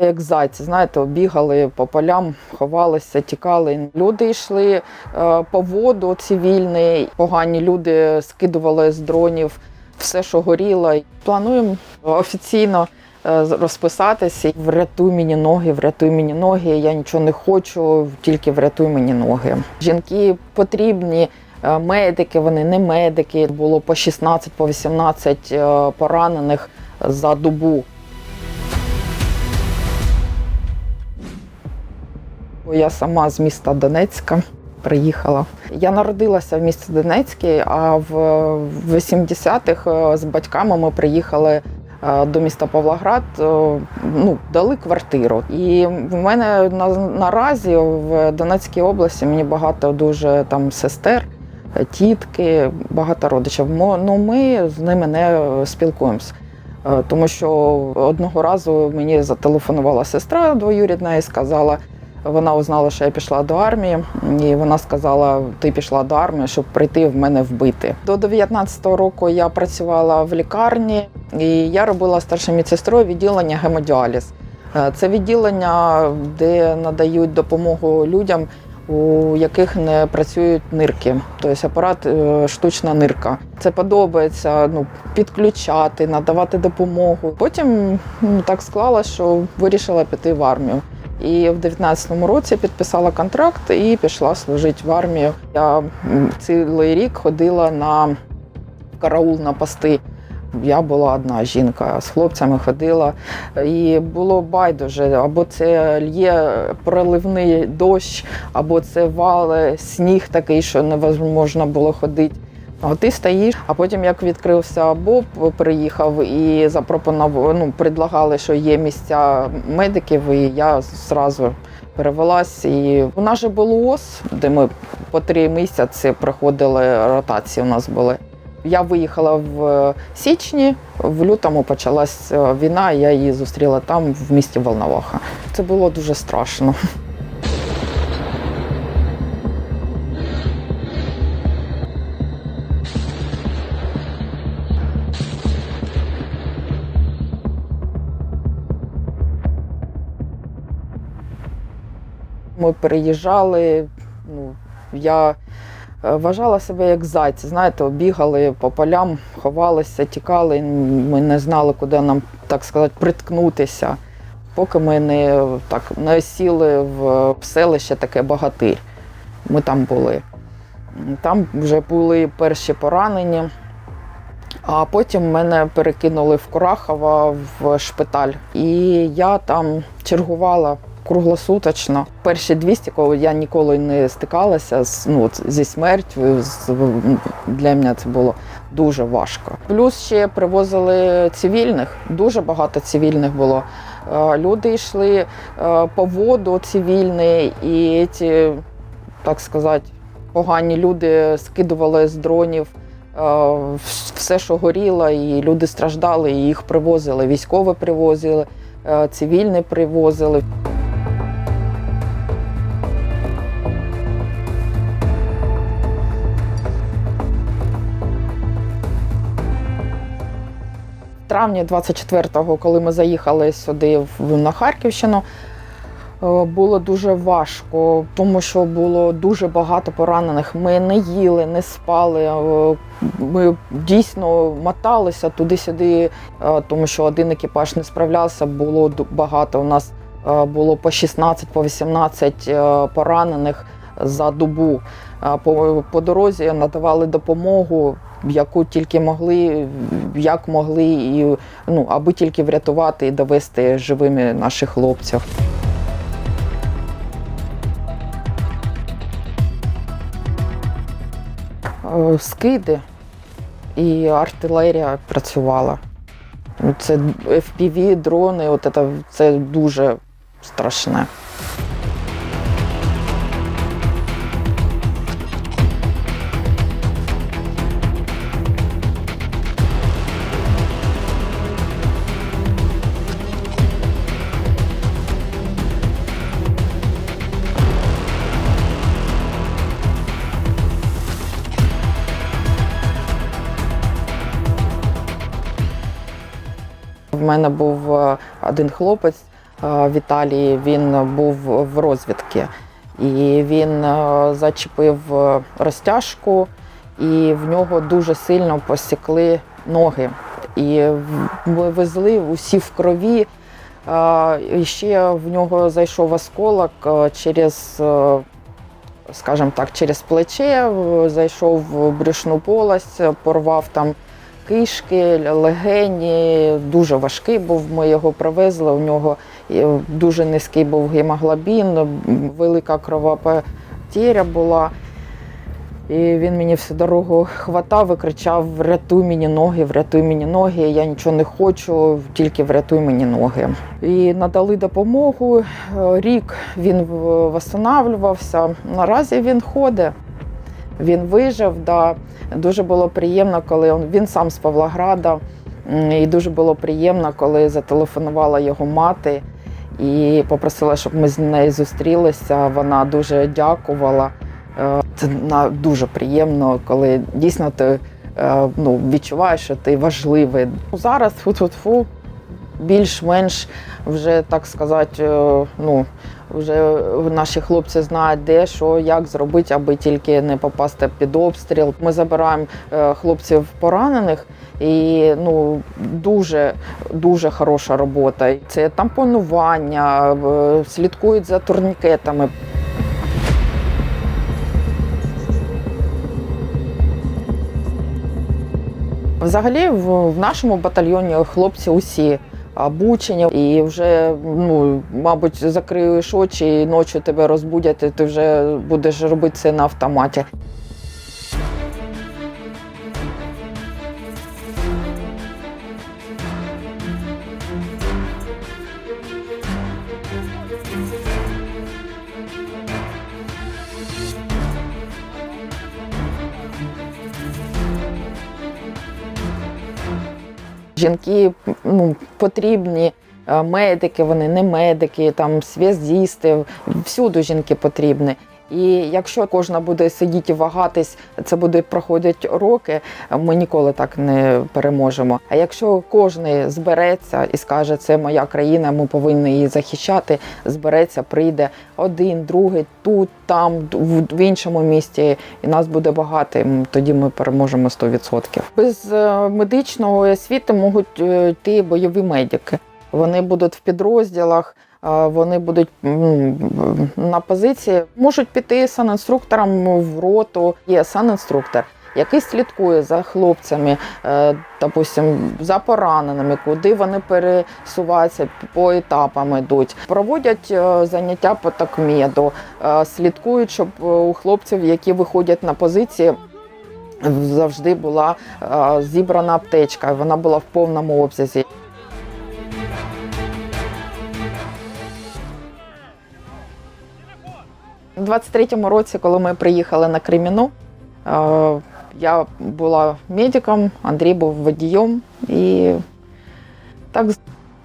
Як зайці, знаєте, бігали по полям, ховалися, тікали. Люди йшли е, по воду цивільний, погані люди скидували з дронів все, що горіло. Плануємо офіційно е, розписатися. Врятуй мені ноги, врятуй мені ноги. Я нічого не хочу, тільки врятуй мені ноги. Жінки потрібні. е, Медики, вони не медики. Було по 16, по 18 е, поранених за добу. Я сама з міста Донецька приїхала. Я народилася в місті Донецьке, а в 80-х з батьками ми приїхали е, до міста Павлоград, е, ну, дали квартиру. І в мене на, наразі в Донецькій області мені багато дуже там сестер, е, тітки, багато родичів. Ну, ми з ними не спілкуємося. Е, Тому що одного разу мені зателефонувала сестра двоюрідна і сказала, вона узнала, що я пішла до армії, і вона сказала: ти пішла до армії, щоб прийти в мене вбити. До 19-го року я працювала в лікарні, і я робила старшою медсестрою відділення гемодіаліз. Е, Це відділення, де надають допомогу людям, у яких не працюють нирки, тобто апарат е, штучна нирка. Це подобається ну, підключати, надавати допомогу. Потім ну, так склалося, що вирішила піти в армію. І в 19-му році підписала контракт і пішла служити в армію. Я цілий рік ходила на караул на пости. Я була одна жінка, з хлопцями ходила, і було байдуже, або це лє проливний дощ, або це вале сніг такий, що невозможно було ходити. Ти стоїш, а потім як відкрився Боб, приїхав і запропонував, ну, предлагали, що є місця медиків, і я зразу перевелась. І у нас же було ОС, де ми по три місяці проходили ротації. У нас були. Я виїхала в січні, в лютому почалась е, війна, і я її зустріла там, в місті Волноваха. Це було дуже страшно. Ми переїжджали. Ну, я е, вважала себе як зайці. Знаєте, бігали по полям, ховалися, тікали. Ми не знали, куди нам, так сказати, приткнутися, поки ми не, так, не сіли в селище таке багатир. Ми там були. Там вже були перші поранені. А потім мене перекинули в Курахово в шпиталь. І я там чергувала круглосуточно. Перші 200, коли я ніколи не стикалася з, ну, зі смертю. З, для мене це було дуже важко. Плюс ще привозили цивільних, дуже багато цивільних було. Е, Люди йшли е, по воду цивільні, і ці, так сказати, погані люди скидували з дронів е, все, що горіло, і люди страждали, і їх привозили. Військові привозили, цивільні привозили. Травні 24-го, коли ми заїхали сюди на Харківщину, е, було дуже важко, тому що було дуже багато поранених. Ми не їли, не спали. е, Ми дійсно моталися туди-сюди, е, тому що один екіпаж не справлявся, було багато. У нас було по 16, по 18 е, поранених за добу. По, по дорозі надавали допомогу, яку тільки могли, як могли, і ну, аби тільки врятувати і довести живими наших хлопців. Е, Скиди і артилерія працювала. Ну, Це FPV, дрони, от це, це дуже страшне. В мене був е, один хлопець, в Італії він був в розвідці. І він е, зачепив е, розтяжку, і в нього дуже сильно посікли ноги. І ми везли усі в крові. Е, І ще в нього зайшов осколок е, через, е, скажімо так, через плече, е, зайшов в брюшну полость, е, порвав там кишки, легені. Дуже важкий був. Ми його привезли. У нього е, дуже низький був гемоглобін, велика крова потеря була. І він мені всю дорогу хватав і кричав: Врятуй мені ноги, врятуй мені ноги, я нічого не хочу, тільки врятуй мені ноги. І надали допомогу. Е, Рік він восстанавлювався. Наразі він ходить. Він вижив. Да. Дуже було приємно, коли він, він сам з Павлограда. І дуже було приємно, коли зателефонувала його мати і попросила, щоб ми з нею зустрілися. Вона дуже дякувала. Е, Це дуже приємно, коли дійсно ти е, ну, відчуваєш, що ти важливий. Зараз фу-фу-фу, більш-менш вже так сказати, е, ну вже наші хлопці знають, де що, як зробити, аби тільки не попасти під обстріл. Ми забираємо е, хлопців поранених. І ну дуже дуже хороша робота. Це тампонування, е, слідкують за турнікетами. Взагалі, в, в нашому батальйоні хлопці усі обучені, і вже, ну, мабуть, закриєш очі і ночі тебе розбудять, і ти вже будеш робити це на автоматі. Жінки ну, потрібні, е, медики, вони не медики, там зв'язісти, всюди жінки потрібні. І якщо кожна буде сидіти вагатись, це буде проходити роки, ми ніколи так не переможемо. А якщо кожен збереться і скаже, це моя країна, ми повинні її захищати, збереться, прийде один, другий, тут, там, в іншому місті, і нас буде багато, тоді ми переможемо 100%. Без е, медичної освіти можуть е, йти бойові медики. Вони будуть в підрозділах. Вони будуть на позиції, можуть піти санінструктором в роту. Є санінструктор, який слідкує за хлопцями, е, допустим, за пораненими, куди вони пересуваються по етапам йдуть. Проводять е, заняття по такмеду, е, слідкують, щоб у хлопців, які виходять на позиції, завжди була зібрана аптечка. Вона була в повному обсязі. 23-му році, коли ми приїхали на Креміну, е, я була медиком, Андрій був водієм, і так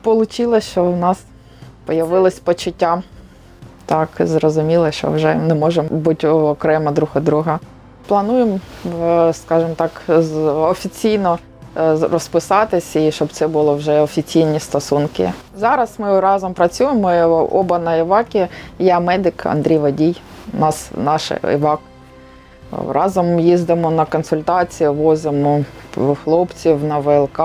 вийшло, що в нас з'явилось почуття. Так, зрозуміло, що вже не можемо бути окремо друг від друга. Плануємо, е, скажімо так, офіційно розписатися і щоб це було вже офіційні стосунки. Зараз ми разом працюємо, ми оба на Івакі. Я медик, Андрій водій. У нас наш Івак. Разом їздимо на консультації, возимо хлопців на ВЛК.